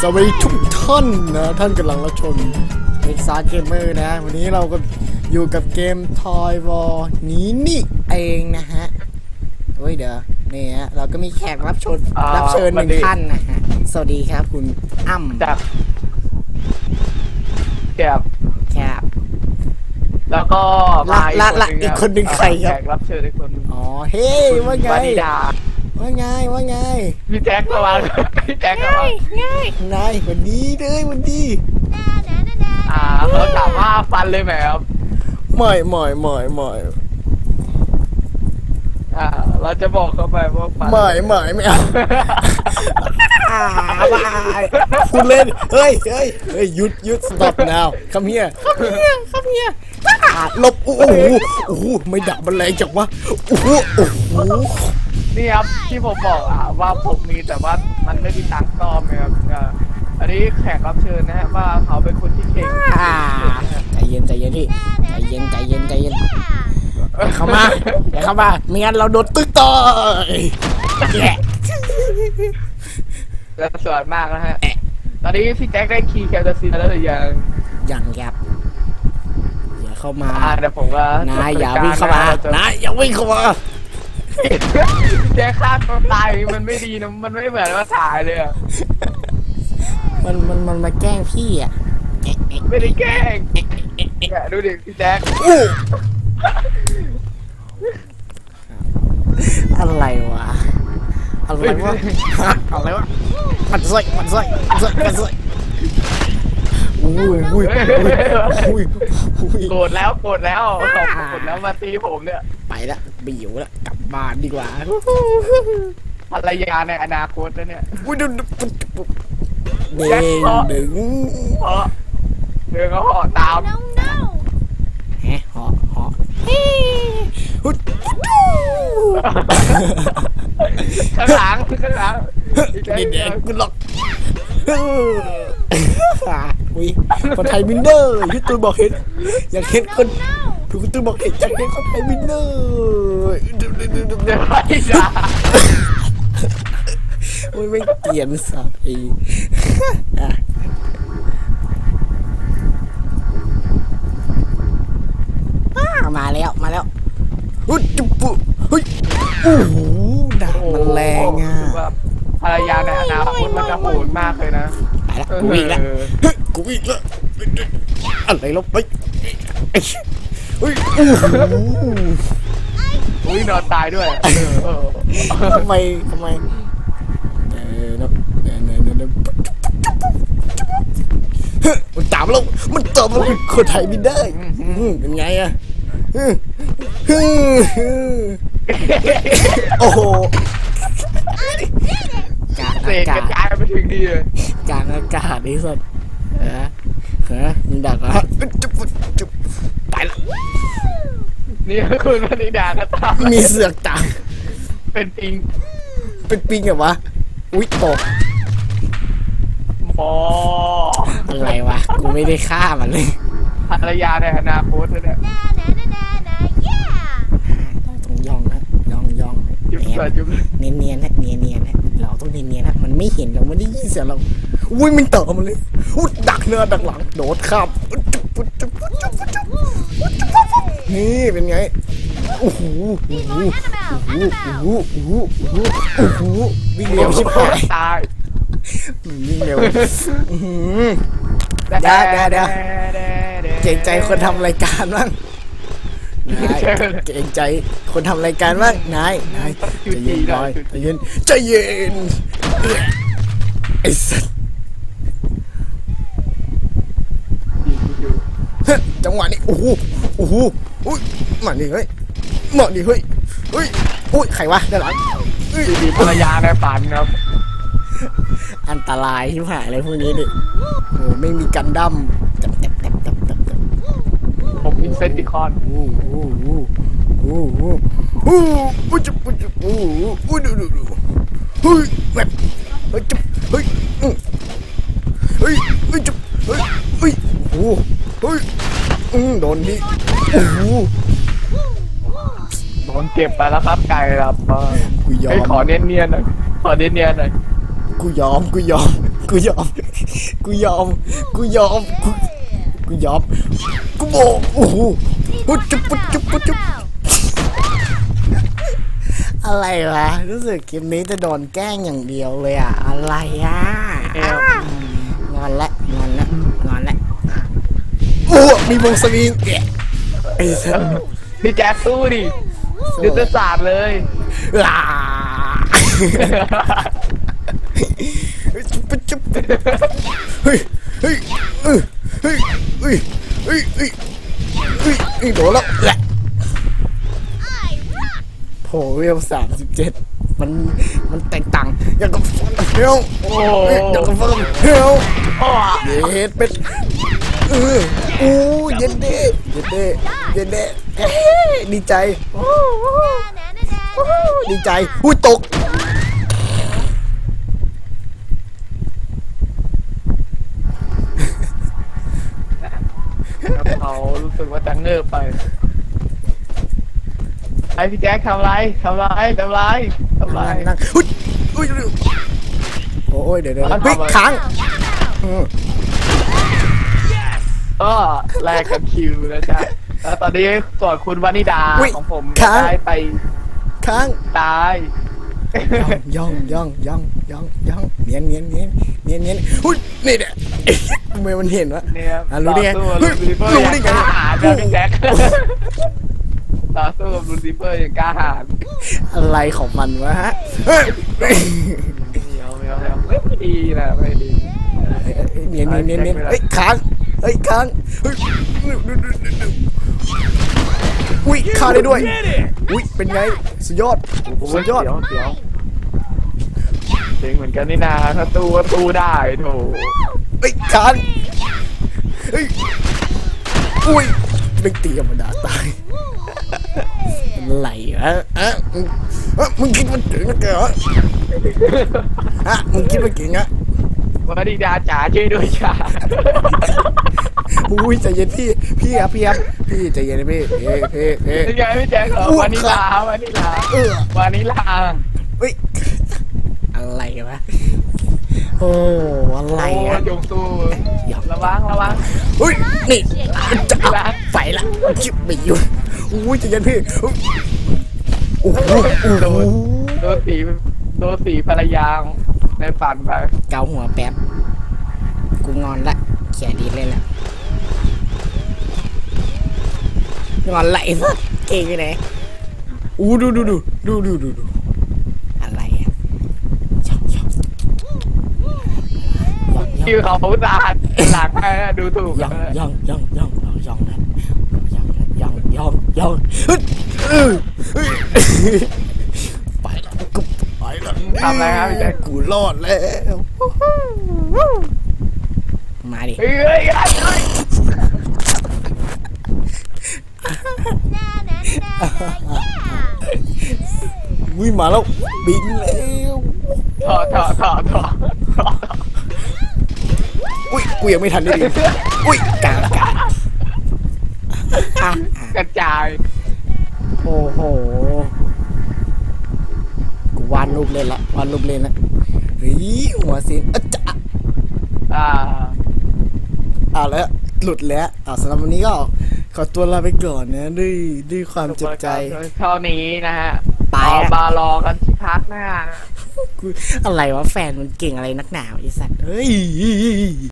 สวัสดีทุกท่านนะท่านกำลังรับชมเอ็กซ์เกมเมอร์นะ วันนี้เราก็อยู่กับเกมทอยวอลนี้นี่เองนะฮะเฮ้ยเดี๋ยวนี่ฮะเราก็มีแขกรับเชิญอ่ารับเชิญหนึ่งสวัสดี ท่านนะฮะสวัสดีครับคุณอ้ำจากแกบครับ แล้วก็ละมาละละอีกคนหนึ่งใครครับ แขกรับเชิญอีกคนหนึ่งอ๋อเฮ้ยว่าไง วานิดา ว่าไงว่าไงพี่แจ็คระวังพี่แจ็คระวังนายวันดีเลยวันดีอ่าเขาถามว่าฟันเลยไหมครับไม่ไม่ไม่ไม่อ่า เราจะบอกเขาไปว่าฟันไม่ไม่ไม่เอาอ่าบายคุณเล่นเฮ้ยเฮ้ยเฮ้ยหยุดหยุด stop now come here come here come here อ่าหลบโอ้โหโอ้โหไม่ดักมันแรงจังวะโอ้โหโอ้โห นี่ครับที่ผมบอกอะว่าผมมีแต่ว่ามันไม่มีตังค์ซ่อมนะครับอ่าอันนี้แขกรับเชิญนะฮะว่าเขาเป็นคนที่เก่งอ่าใจเย็นใจเย็นพี่ใจเย็นใจเย็นใจเย็นอย่าเข้ามาอย่าเข้ามาไม่งั้นเราโดนตึกต่อยแย่และสวยมากนะฮะตอนนี้พี่แจ็คได้คีย์แคปซีแล้วหรือยังยังยับอย่าเข้ามาอ่าเดี๋ยวผมก็นายอย่าวิ่งเข้ามานายอย่าวิ่งเข้ามา แจ็คฆ่าตัวตายมันไม่ดีนะมันไม่เหมือนว่าถ่ายเลยอะมันมันมันมาแกล้งพี่อะไม่ได้แกล้งเนี่ยดูดิพี่แจ็คอู้อะไรวะอะไรวะฮะอะไรวะมันใส่มันใส่มันใส่มันใส่อุ้ยอุ้ยอุ้ยอุ้ยโกรธแล้วโกรธแล้วโกรธแล้วมาตีผมเนี่ยไปละบิวละกลั บบ้านดีกว่าภรรยาในอนาคตนะเนี่ยอุ้ยดูดูเด้งดึงเพราะเดินเขาห่อตามแฮะเหาะเหาะเฮ้ยข้างหลังข้างหลังพี่แจ็คนี่แดงกูหลอกอุ้ยคนไทยวินเนอร์พี่ตูนบอกเห็นอยากเห็นคนพี่ตูนบอกเห็นอยากเห็นคนไทยวินเนอร์เดี๋ยวไม่ได้ โอ้ยไม่เกลียนสับอีอะอ่ามาแล้วมาแล้วอุ๊ยจุ๊บปุ๊เฮ้ยโอ้โหดาบมันแรงอะแบบภรรยาในอนาคตมันจะโหดมากเลยนะไปละกูวิ่งละเฮ้ยกูวิ่งละอะไรลบไปเฮ้ยโอ้โห อุ้ยนอนตายด้วยเออทำไมทำไมเออเนอะเนอเนอะเนอะเนอะเฮ้ยมันตามเรามันตามเราคนไทยไม่ได้อืมเป็นไงอะอืมอืมอืมโอ้โหกลางเศอาษกการศจายไปถึงดีเลยกลางอากาศนี่สุดเออเออมึงดักเหรอะจุ๊บจุ๊บไปละ นี่คุณวนิดาก็ตามมีเสือกตามเป็นปิงเป็นปิงเหรอวะ อุ้ยตกหมออะไรวะ กูไม่ได้ฆ่ามันเลยภรรยาในอนาคตเนี่ยต้องย่องนะย่องย่องยุบแหเกิมดยุบเนียนเนียนๆนะเนียนเนียนๆนะเราต้องเนียนเนียนๆนะมันไม่เห็นเราไม่ได้ยินเสียงเรา อุ้ยมันเติมมาเลยอุ้ยดักเนื้อดักหลังโดดข้าม นี่เป็นไงโอ้โหโอ้โหโอ้โหโอ้โหโอ้โหโอ้โหวิ่งเร็วชิบหายตายวิ่งเร็วเดี๋ยวเดี๋ยวเดี๋ยวเกรงใจคนทำรายการบ้างนายเกรงใจคนทำรายการบ้างนายนายใจเย็นหน่อยใจเย็นใจเย็นไอ้สัสฮ้ยจังหวะนี้โอ้โหโอ้โห อุ้ยมาดิเฮ้ยมาดิเฮ้ยเฮ้ยอุ้ยใครวะด้านหลังเฮ้ยดีภรรยาในฝันครับ อันตรายที่ผ่านอะไรพวกนี้ดิโอ้ไม่มีกันดั้มตับตับตับตับตับตับผมอินเซนติคอนโอ้โหโอ้โหโอ้โหโอ้โหโอ้โหโอ้โหโอ้โหดูดูดูเฮ้ยแบบเฮ้ยจุ๊บเฮ้ยอืมเฮ้ยเฮ้ยจุ๊บเฮ้ยเฮ้ยโอ้โหเฮ้ย อืมโดนนี่โอ้โหโดนเก็บไปแล้วครับไก่ครับกูยอเฮ้ยมขอเนียนๆหน่อยขอเนียนๆหน่อยกูยอม กูยอม กูยอม กูยอม กูยอม กูกูยอม กูบอกโอ้โหปุ๊บจุ๊บปุ๊บจุ๊บปุ๊บจุ๊บอะไรวะ รู้สึกเกมนี้จะโดนแกล้งอย่างเดียวเลยอะอะไรอะเอวงอนละงอนละงอนละ โอ้มีวงสวิงแกะไอ้สัสพี่แจ๊คสู้ดิยุทธศาสตร์เลยลาจุ๊บปุ๊บจุ๊บเฮ้ยเฮ้ยเฮ้ยเฮ้ยเฮ้ยเฮ้ยเฮ้ยเฮ้ยเฮ้ยโดนแล้วแหละโผล่เวลสามสิบเจ็ดมันมันแตกต่างอย่างกับฟันเฮลโอ้เฮ้ยอย่างกับฟันเฮลโอ้เย็ดเป็ด เอออู้เย็นเด้เย็นเด้เย็นเด้ดีใจโอ้โหดีใจอุ้ยตกเขารู้สึกว่าจะเงิบไปไอพี่แจ๊คทำไรทำไรทำไรทำไรนั่งอุ้ยอุ้ยโอ้ยเดี๋ยวเดี๋ยวเอาเฮ้ยเอาไปค้างอื ก็แลกกับคิวนะจ๊ะแล้วตอนนี้ส่วนคุณวานิดาของผมได้ไปค้าง ตาย ย่องย่องย่องย่องย่องเนียนเนียนเนียนเนียนเนียนอุ้ยนี่เนี่ยทำไมมันเห็นวะ เนี่ยอะรู้ได้ไงต่อสู้เฮ้ยกับลูซิเฟอร์รู้อย่างได้กไงล้าหาญนะพี่แจ๊คต่อสู้กับลูซิเฟอร์อย่างกล้าหาญอะไรของมันวะฮะเฮ้ยไม่เอาไม่เอาไม่เอาไม่ดีนะไม่ดี เนียนเนียนเนียนเนียนเฮ้ยค้าง เฮ้ยค้างอุ้ยฆ่าได้ด้วย อุ้ยเป็นไง สุดยอด สุดยอดเดี๋ยวเดี๋ยวเจ๋งเหมือนกันนี่นาถ้าตู้ก็ตู้ได้โถเฮ้ยค้างเฮ้ยอุ้ยไม่ตีธรรมดาตายไรวะอะอะมึงคิดว่าเก่งนะแกเหรอฮะมึงคิดว่าเก่งอะวานิดาจ๋าช่วยด้วยจ้า อุ้ยใจเย็นพี่ พี่ครับพี่ครับพี่ใจเย็นนะพี่เอ๊ะเอ๊ะเอ๊ะนี่ไงพี่แจ๊คเหรออ้วกวานิลาวานิลาเออ วานิลาเฮ้ยอะไรวะโอ้อะไรโอ้อะยงตู้หยอกระวังระวังเฮ้ยนี่จะไปละชิบไม่หยุดอุ้ยใจเย็นพี่โอ้โหโอ้โหโดนสีโดนสีภรรยาในฝันไปเกาหัวแป๊บกูงอนละเขียดีเลยละ งอนละไอ้สัสเก่งไปไหนอู้ดูดูดูดูดูดูดูอะไรอะชอบชอบย่องคิวเขาตาหลังให้นะดูถูกย่องย่องย่องย่องย่องย่องนะย่องย่องย่องย่องเฮ้ยเออเฮ้ยไปละกูไปละทำอะไรครับพี่แจ๊คกูรอดแล้วมาดิเฮ้ยเฮ้ยเฮ้ย วิ่งมาแล้วบินแล้วถอดถอดถอดถอดถอดอุ้ยกูยังไม่ทันได้ดิอุ้ยกลางอากาศอะอะกระจาย โอ้โห กูวาดรูปเล่นละวาดรูปเล่นละเฮ้ยหัวสินอะจะอ่าเอาแล้วหลุดแล้วอ่าสำหรับวันนี้ก็ ขอตัวลาไปก่อนนะด้วยด้วยความเจ็บใจเท่านี้นะฮะไปอะเอาบารอกันที่พักหน้านะกูอะไรวะแฟนมันเก่งอะไรนักหนาวะไอ้สัตว์เฮ้ย